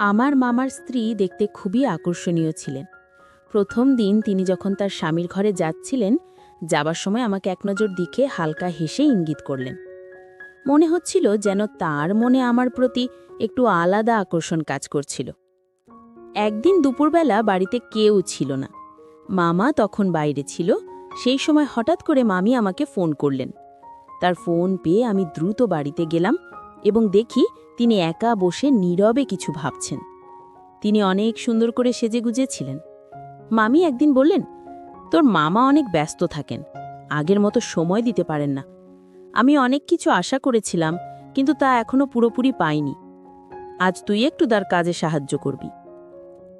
আমার মামার স্ত্রী দেখতে খুবই আকর্ষণীয় ছিলেন। প্রথম দিন তিনি যখন তার স্বামীর ঘরে যাচ্ছিলেন, যাবার সময় আমাকে এক নজর দিকে হালকা হেসে ইঙ্গিত করলেন। মনে হচ্ছিল যেন তার মনে আমার প্রতি একটু আলাদা আকর্ষণ কাজ করছিল। একদিন দুপুরবেলা বাড়িতে কেউ ছিল না। মামা তখন বাইরে ছিল, সেই সময় হঠাৎ করে মামি আমাকে ফোন করলেন। তার ফোন পেয়ে আমি দ্রুত বাড়িতে গেলাম এবং দেখি তিনি একা বসে নীরবে কিছু ভাবছেন। তিনি অনেক সুন্দর করে সেজে গুজেছিলেন। মামি একদিন বললেন, তোর মামা অনেক ব্যস্ত থাকেন, আগের মতো সময় দিতে পারেন না। আমি অনেক কিছু আশা করেছিলাম, কিন্তু তা এখনও পুরোপুরি পাইনি। আজ তুই একটু তার কাজে সাহায্য করবি।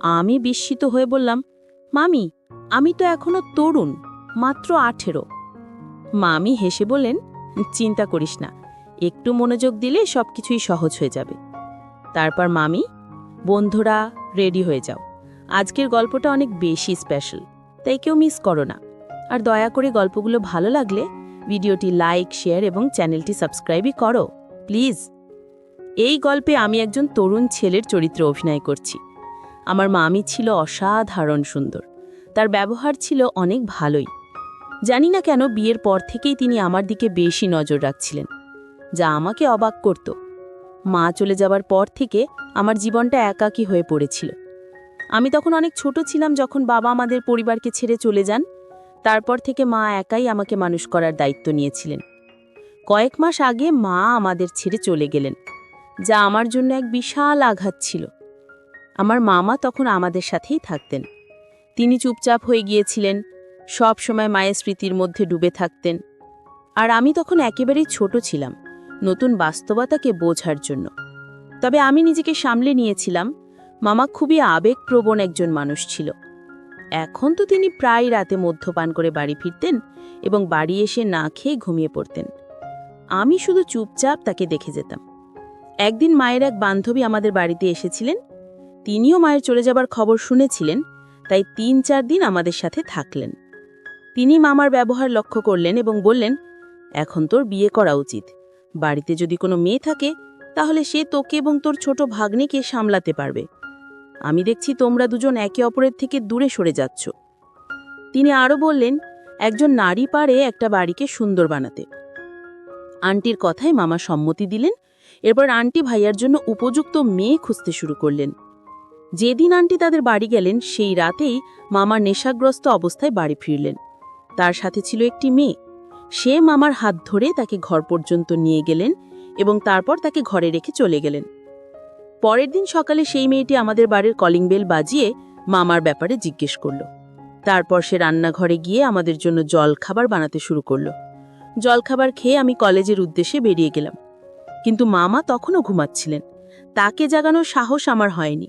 আমি বিস্মিত হয়ে বললাম, মামি, আমি তো এখনও তরুণ, মাত্র আঠেরো। মামি হেসে বললেন, চিন্তা করিস না একটু মনোযোগ দিলে সব কিছুই সহজ হয়ে যাবে। তারপর, মামি, বন্ধুরা, রেডি হয়ে যাও। আজকের গল্পটা অনেক বেশি স্পেশাল, তাই কেউ মিস করো না। আর দয়া করে গল্পগুলো ভালো লাগলে ভিডিওটি লাইক, শেয়ার এবং চ্যানেলটি সাবস্ক্রাইবই করো, প্লিজ। এই গল্পে আমি একজন তরুণ ছেলের চরিত্রে অভিনয় করছি। আমার মামি ছিল অসাধারণ সুন্দর। তার ব্যবহার ছিল অনেক ভালোই। জানি না কেন, বিয়ের পর থেকেই তিনি আমার দিকে বেশি নজর রাখছিলেন। যা আমাকে অবাক করত। মা চলে যাবার পর থেকে আমার জীবনটা একাকী হয়ে পড়েছিল। আমি তখন অনেক ছোট ছিলাম যখন বাবা আমাদের পরিবারকে ছেড়ে চলে যান। তারপর থেকে মা একাই আমাকে মানুষ করার দায়িত্ব নিয়েছিলেন। কয়েক মাস আগে মা আমাদের ছেড়ে চলে গেলেন, যা আমার জন্য এক বিশাল আঘাত ছিল। আমার মামা তখন আমাদের সাথেই থাকতেন। তিনি চুপচাপ হয়ে গিয়েছিলেন সব সময় মায়ের স্মৃতির মধ্যে ডুবে থাকতেন। আর আমি তখন একেবারেই ছোট ছিলাম। নতুন বাস্তবতাকে বোঝার জন্য। তবে আমি নিজেকে সামলে নিয়েছিলাম, মামা খুবই আবেগপ্রবণ একজন মানুষ ছিল। এখন তো তিনি প্রায় রাতে মদ্যপান করে বাড়ি ফিরতেন এবং বাড়ি এসে না খেয়ে ঘুমিয়ে পড়তেন। আমি শুধু চুপচাপ তাকে দেখে যেতাম। একদিন মায়ের এক বান্ধবী আমাদের বাড়িতে এসেছিলেন। তিনিও মায়ের চলে যাবার খবর শুনেছিলেন, তাই তিন চার দিন আমাদের সাথে থাকলেন। তিনি মামার ব্যবহার লক্ষ্য করলেন এবং বললেন, এখন তোর বিয়ে করা উচিত। বাড়িতে যদি কোনো মেয়ে থাকে, তাহলে সে তোকে এবং তোর ছোট ভাগ্নেকে সামলাতে পারবে। আমি দেখছি তোমরা দুজন একে অপরের থেকে দূরে সরে যাচ্ছ। তিনি আরও বললেন, একজন নারী পারে একটা বাড়িকে সুন্দর বানাতে। আন্টির কথায় মামা সম্মতি দিলেন, এরপর আন্টি ভাইয়ার জন্য উপযুক্ত মেয়ে খুঁজতে শুরু করলেন। যেদিন আন্টি তাদের বাড়ি গেলেন, সেই রাতেই মামার নেশাগ্রস্ত অবস্থায় বাড়ি ফিরলেন। তার সাথে ছিল একটি মেয়ে। সে মামার হাত ধরে তাকে ঘর পর্যন্ত নিয়ে গেলেন এবং তারপর তাকে ঘরে রেখে চলে গেলেন। পরের দিন সকালে সেই মেয়েটি আমাদের বাড়ির কলিং বেল বাজিয়ে মামার ব্যাপারে জিজ্ঞেস করল। তারপর সে রান্নাঘরে গিয়ে আমাদের জন্য জল খাবার বানাতে শুরু করল। জলখাবার খেয়ে আমি কলেজের উদ্দেশ্যে বেরিয়ে গেলাম। কিন্তু মামা তখনও ঘুমাচ্ছিলেন। তাকে জাগানোর সাহস আমার হয়নি।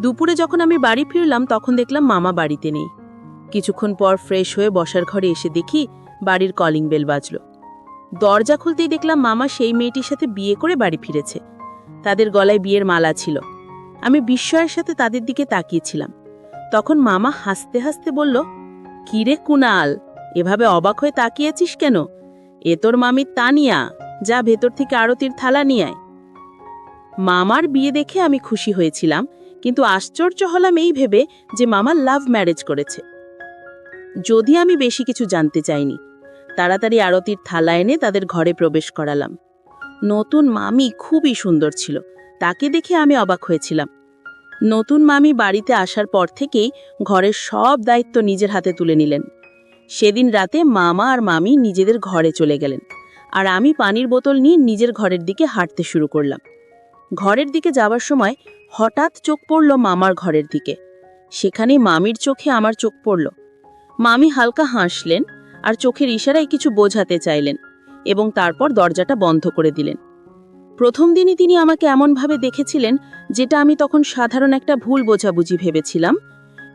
দুপুরে যখন আমি বাড়ি ফিরলাম তখন দেখলাম মামা বাড়িতে নেই। কিছুক্ষণ পর ফ্রেশ হয়ে বসার ঘরে এসে দেখি বাড়ির কলিং বেল বাজল। দরজা খুলতেই দেখলাম মামা সেই মেয়েটির সাথে বিয়ে করে বাড়ি ফিরেছে। তাদের গলায় বিয়ের মালা ছিল। আমি বিস্ময়ের সাথে তাদের দিকে তাকিয়েছিলাম। তখন মামা হাসতে হাসতে বলল কিরে কুনাল, এভাবে অবাক হয়ে তাকিয়েছিস কেন? এ তোর মামির তানিয়া, যা ভেতর থেকে আরতির থালা নিয়ে আয়। মামার বিয়ে দেখে আমি খুশি হয়েছিলাম, কিন্তু আশ্চর্য হলাম এই ভেবে যে মামা লাভ ম্যারেজ করেছে। যদি আমি বেশি কিছু জানতে চাইনি তাড়াতাড়ি আরতির থালা এনে তাদের ঘরে প্রবেশ করালাম। নতুন মামি খুবই সুন্দর ছিল। তাকে দেখে আমি অবাক হয়েছিলাম। নতুন মামি বাড়িতে আসার পর থেকেই ঘরের সব দায়িত্ব নিজের হাতে তুলে নিলেন। সেদিন রাতে মামা আর মামি নিজেদের ঘরে চলে গেলেন আর আমি পানির বোতল নিয়ে নিজের ঘরের দিকে হাঁটতে শুরু করলাম। ঘরের দিকে যাবার সময় হঠাৎ চোখ পড়ল মামার ঘরের দিকে। সেখানে মামির চোখে আমার চোখ পড়ল। মামি হালকা হাসলেন আর চোখের ইশারায় কিছু বোঝাতে চাইলেন এবং তারপর দরজাটা বন্ধ করে দিলেন। প্রথম দিনই তিনি আমাকে এমনভাবে দেখেছিলেন যেটা আমি তখন সাধারণ একটা ভুল বোঝাবুঝি ভেবেছিলাম,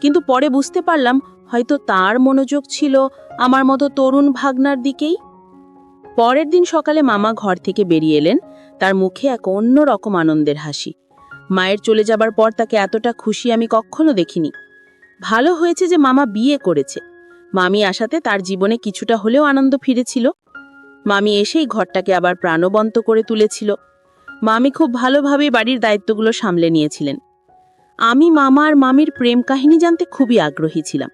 কিন্তু পরে বুঝতে পারলাম হয়তো তার মনোযোগ ছিল আমার মতো তরুণ ভাগনার দিকেই। পরের দিন সকালে মামা ঘর থেকে বেরিয়ে এলেন, তার মুখে এক অন্য রকম আনন্দের হাসি। মায়ের চলে যাবার পর তাকে এতটা খুশি আমি কখনো দেখিনি। ভালো হয়েছে যে মামা বিয়ে করেছে। মামি আসাতে তার জীবনে কিছুটা হলেও আনন্দ ফিরেছিল। মামি এসেই ঘরটাকে আবার প্রাণবন্ত করে তুলেছিল। মামি খুব ভালোভাবে বাড়ির দায়িত্বগুলো সামলে নিয়েছিলেন। আমি মামা আর মামির প্রেম কাহিনী জানতে খুবই আগ্রহী ছিলাম।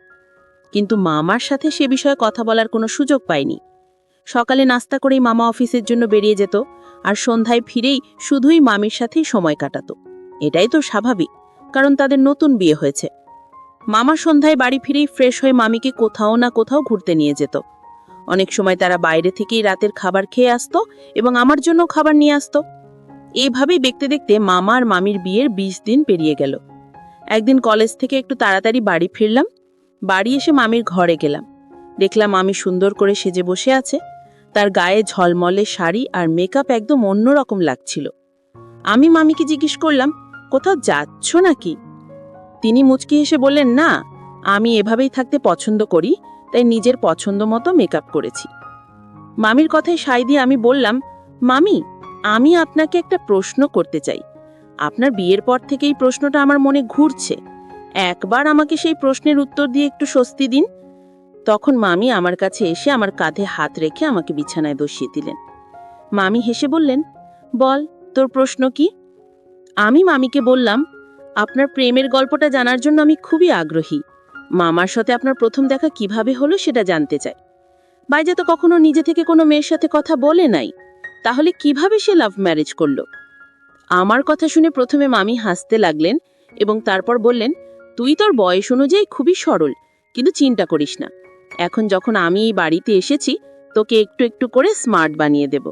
কিন্তু মামার সাথে সে বিষয়ে কথা বলার কোনো সুযোগ পাইনি। সকালে নাস্তা করেই মামা অফিসের জন্য বেরিয়ে যেত আর সন্ধ্যায় ফিরেই শুধুই মামির সাথেই সময় কাটাতো। এটাই তো স্বাভাবিক, কারণ তাদের নতুন বিয়ে হয়েছে। মামা সন্ধ্যায় বাড়ি ফিরেই ফ্রেশ হয়ে মামিকে কোথাও না কোথাও ঘুরতে নিয়ে যেত। অনেক সময় তারা বাইরে থেকেই রাতের খাবার খেয়ে আসতো এবং আমার জন্য খাবার নিয়ে আসতো। এইভাবেই দেখতে দেখতে মামা আর মামির বিয়ের বিশ দিন পেরিয়ে গেল। একদিন কলেজ থেকে একটু তাড়াতাড়ি বাড়ি ফিরলাম। বাড়ি এসে মামির ঘরে গেলাম। দেখলাম মামি সুন্দর করে সেজে বসে আছে। তার গায়ে ঝলমলে শাড়ি আর মেকআপ একদম অন্যরকম লাগছিল। আমি মামিকে জিজ্ঞেস করলাম, কোথাও যাচ্ছ নাকি? তিনি মুচকি হেসে বললেন, না, আমি এভাবেই থাকতে পছন্দ করি, তাই নিজের পছন্দ মতো মেকআপ করেছি। মামির কথায় সাই দিয়ে আমি বললাম, মামি, আমি আপনাকে একটা প্রশ্ন করতে চাই। আপনার বিয়ের পর থেকে এই প্রশ্নটা আমার মনে ঘুরছে। একবার আমাকে সেই প্রশ্নের উত্তর দিয়ে একটু স্বস্তি দিন। তখন মামি আমার কাছে এসে আমার কাঁধে হাত রেখে আমাকে বিছানায় বসিয়ে দিলেন। মামি হেসে বললেন, বল, তোর প্রশ্ন কি? আমি মামিকে বললাম আপনার প্রেমের গল্পটা জানার জন্য আমি খুবই আগ্রহী। মামার সাথে আপনার প্রথম দেখা কীভাবে হলো সেটা জানতে চাই। বাইজা তো কখনো নিজে থেকে কোনো মেয়ের সাথে কথা বলে নাই। তাহলে কীভাবে সে লাভ ম্যারেজ করল? আমার কথা শুনে প্রথমে মামি হাসতে লাগলেন এবং তারপর বললেন, তুই তোর বয়স অনুযায়ী খুবই সরল, কিন্তু চিন্তা করিস না। এখন যখন আমি এই বাড়িতে এসেছি, তোকে একটু একটু করে স্মার্ট বানিয়ে দেব।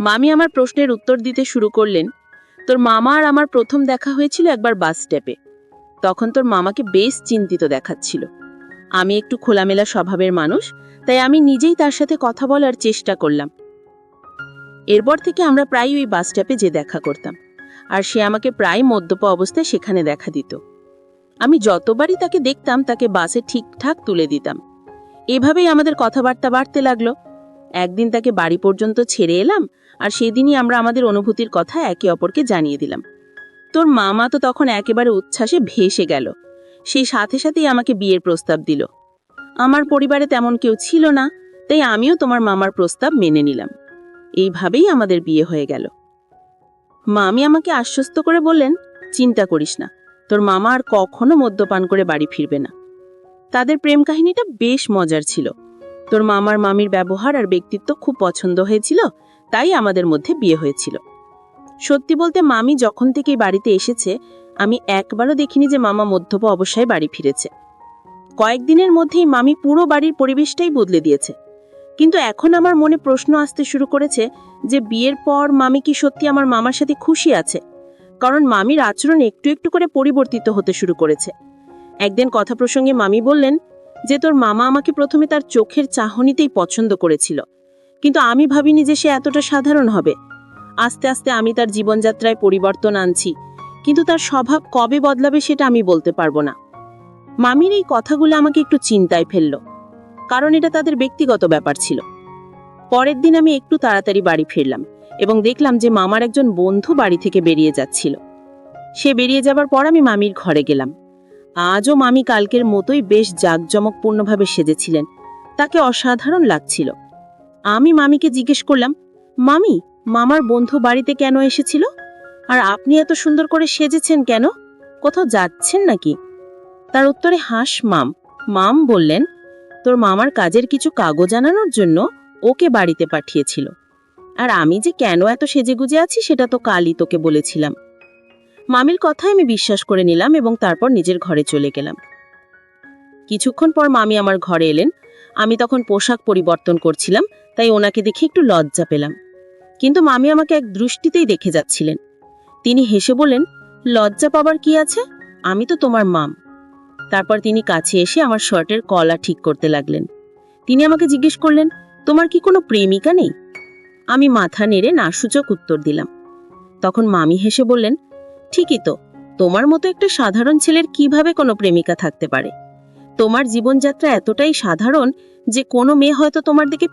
মামি আমার প্রশ্নের উত্তর দিতে শুরু করলেন তোর মামা আর আমার প্রথম দেখা হয়েছিল একবার বাস স্ট্যাপে তখন তোর মামাকে বেশ চিন্তিত দেখাচ্ছিল। আমি একটু খোলামেলা স্বভাবের মানুষ, তাই আমি নিজেই তার সাথে কথা বলার চেষ্টা করলাম। এরপর থেকে আমরা প্রায় ওই বাস স্ট্যাপে যে দেখা করতাম, আর সে আমাকে প্রায় মদ্যপ অবস্থায় সেখানে দেখা দিত। আমি যতবারই তাকে দেখতাম, তাকে বাসে ঠিকঠাক তুলে দিতাম। এভাবেই আমাদের কথাবার্তা বাড়তে লাগল। একদিন তাকে বাড়ি পর্যন্ত ছেড়ে এলাম, আর সেদিনই আমরা আমাদের অনুভূতির কথা একে অপরকে জানিয়ে দিলাম। তোর মামা তো তখন একেবারে উচ্ছ্বাসে ভেসে গেল। সেই সাথে সাথেই আমাকে বিয়ের প্রস্তাব দিল। আমার পরিবারে তেমন কেউ ছিল না, তাই আমিও তোমার মামার প্রস্তাব মেনে নিলাম। এইভাবেই আমাদের বিয়ে হয়ে গেল। মামি আমাকে আশ্বস্ত করে বললেন, চিন্তা করিস না, তোর মামা আর কখনো মদ্যপান করে বাড়ি ফিরবে না। তাদের প্রেম কাহিনীটা বেশ মজার ছিল। তোর মামার মামির ব্যবহার আর ব্যক্তিত্ব খুব পছন্দ হয়েছিল, তাই আমাদের মধ্যে বিয়ে হয়েছিল। সত্যি বলতে মামি যখন থেকে এই বাড়িতে এসেছে, আমি একবারও দেখিনি যে মামা মধ্যপ অবস্থায় বাড়ি ফিরেছে। কয়েকদিনের মধ্যেই মামি পুরো বাড়ির পরিবেশটাই বদলে দিয়েছে। কিন্তু এখন আমার মনে প্রশ্ন আসতে শুরু করেছে যে বিয়ের পর মামি কি সত্যি আমার মামার সাথে খুশি আছে? কারণ মামির আচরণ একটু একটু করে পরিবর্তিত হতে শুরু করেছে। একদিন কথা প্রসঙ্গে মামি বললেন যে তোর মামা আমাকে প্রথমে তার চোখের চাহনিতেই পছন্দ করেছিল। কিন্তু আমি ভাবিনি যে সে এতটা সাধারণ হবে। আস্তে আস্তে আমি তার জীবনযাত্রায় পরিবর্তন আনছি, কিন্তু তার স্বভাব কবে বদলাবে সেটা আমি বলতে পারব না। মামির এই কথাগুলো আমাকে একটু চিন্তায় ফেলল, কারণ এটা তাদের ব্যক্তিগত ব্যাপার ছিল। পরের দিন আমি একটু তাড়াতাড়ি বাড়ি ফিরলাম এবং দেখলাম যে মামার একজন বন্ধু বাড়ি থেকে বেরিয়ে যাচ্ছিল। সে বেরিয়ে যাবার পর আমি মামির ঘরে গেলাম। আজও মামি কালকের মতোই বেশ জাঁকজমকপূর্ণভাবে সেজেছিলেন। তাকে অসাধারণ লাগছিল। আমি মামিকে জিজ্ঞেস করলাম, মামি, মামার বন্ধু বাড়িতে কেন এসেছিল? আর আপনি এত সুন্দর করে সেজেছেন কেন? কোথাও যাচ্ছেন নাকি? তার উত্তরে, হাস, মাম। মাম বললেন, তোর মামার কাজের কিছু কাগজ আনানোর জন্য ওকে বাড়িতে পাঠিয়েছিল। আর আমি যে কেন এত সেজেগুজে আছি সেটা তো কালই তোকে বলেছিলাম। মামির কথায় আমি বিশ্বাস করে নিলাম এবং তারপর নিজের ঘরে চলে গেলাম। কিছুক্ষণ পর মামি আমার ঘরে এলেন। আমি তখন পোশাক পরিবর্তন করছিলাম, তাই ওনাকে দেখে একটু লজ্জা পেলাম। কিন্তু মামি আমাকে এক দৃষ্টিতেই দেখে যাচ্ছিলেন। তিনি হেসে বললেন, লজ্জা পাবার কি আছে? আমি তো তোমার মাম। তারপর তিনি কাছে এসে আমার শার্টের কলা ঠিক করতে লাগলেন। তিনি আমাকে জিজ্ঞেস করলেন, তোমার কি কোনো প্রেমিকা নেই? আমি মাথা নেড়ে নাসূচক উত্তর দিলাম। তখন মামি হেসে বললেন ঠিকই তো। তোমার মতো একটা সাধারণ ছেলের কীভাবে কোনো প্রেমিকা থাকতে পারে? তোমার জীবনযাত্রা এতটাই সাধারণ যে কোনো মেয়ে হয়তো তোমার দিকে